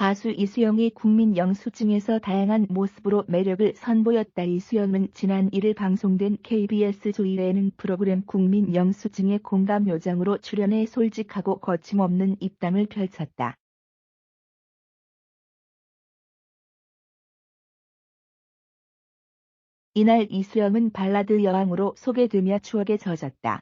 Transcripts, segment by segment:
가수 이수영이 국민 영수증에서 다양한 모습으로 매력을 선보였다. 이수영은 지난 1일 방송된 KBS 조이 예능 프로그램 국민 영수증의 공감 요정으로 출연해 솔직하고 거침없는 입담을 펼쳤다. 이날 이수영은 발라드 여왕으로 소개되며 추억에 젖었다.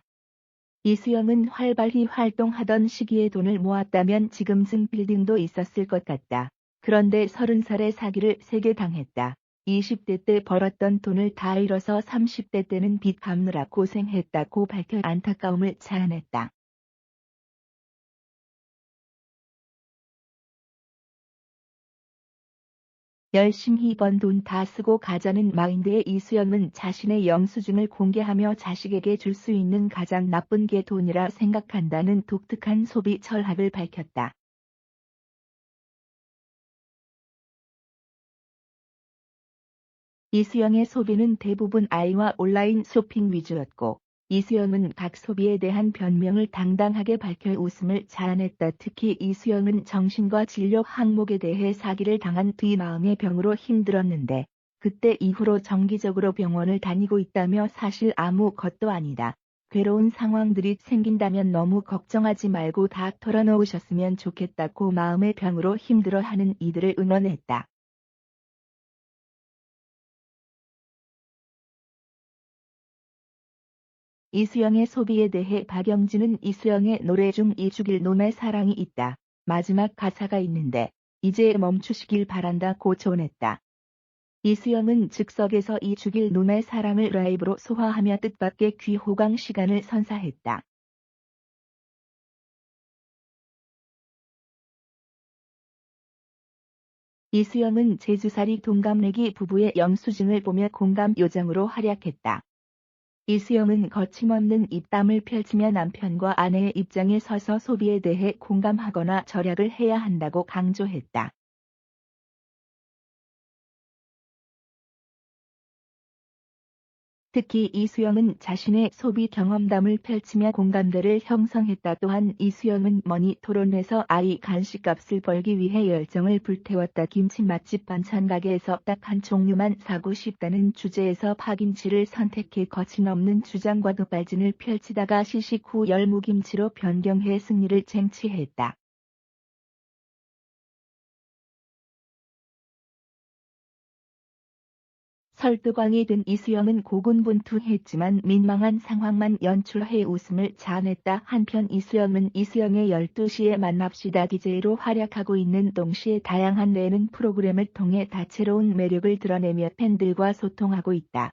이수영은 활발히 활동하던 시기에 돈을 모았다면 지금쯤 빌딩도 있었을 것 같다. 그런데 30살에 사기를 3개 당했다. 20대 때 벌었던 돈을 다 잃어서 30대 때는 빚 갚느라 고생했다고 밝혀 안타까움을 자아냈다. 열심히 번 돈 다 쓰고 가자는 마인드의 이수영은 자신의 영수증을 공개하며 자식에게 줄 수 있는 가장 나쁜 게 돈이라 생각한다는 독특한 소비 철학을 밝혔다. 이수영의 소비는 대부분 아이와 온라인 쇼핑 위주였고 이수영은 각 소비에 대한 변명을 당당하게 밝혀 웃음을 자아냈다. 특히 이수영은 정신과 진료 항목에 대해 사기를 당한 뒤 마음의 병으로 힘들었는데 그때 이후로 정기적으로 병원을 다니고 있다며 사실 아무 것도 아니다. 괴로운 상황들이 생긴다면 너무 걱정하지 말고 다 털어놓으셨으면 좋겠다고 마음의 병으로 힘들어하는 이들을 응원했다. 이수영의 소비에 대해 박영진은 이수영의 노래 중 이 죽일 놈의 사랑이 있다. 마지막 가사가 있는데 이제 멈추시길 바란다고 조언했다. 이수영은 즉석에서 이 죽일 놈의 사랑을 라이브로 소화하며 뜻밖의 귀호강 시간을 선사했다. 이수영은 제주살이 동갑내기 부부의 영수증을 보며 공감 요정으로 활약했다. 이수영은 거침없는 입담을 펼치며 남편과 아내의 입장에 서서 소비에 대해 공감하거나 절약을 해야 한다고 강조했다. 특히 이수영은 자신의 소비 경험담을 펼치며 공감대를 형성했다. 또한 이수영은 머니 토론에서 아이 간식값을 벌기 위해 열정을 불태웠다. 김치 맛집 반찬 가게에서 딱 한 종류만 사고 싶다는 주제에서 파김치를 선택해 거침없는 주장과 급발진을 펼치다가 시식 후 열무김치로 변경해 승리를 쟁취했다. 설득왕이 된 이수영은 고군분투했지만 민망한 상황만 연출해 웃음을 자아냈다. 한편 이수영은 이수영의 12시에 만납시다 DJ로 활약하고 있는 동시에 다양한 예능 프로그램을 통해 다채로운 매력을 드러내며 팬들과 소통하고 있다.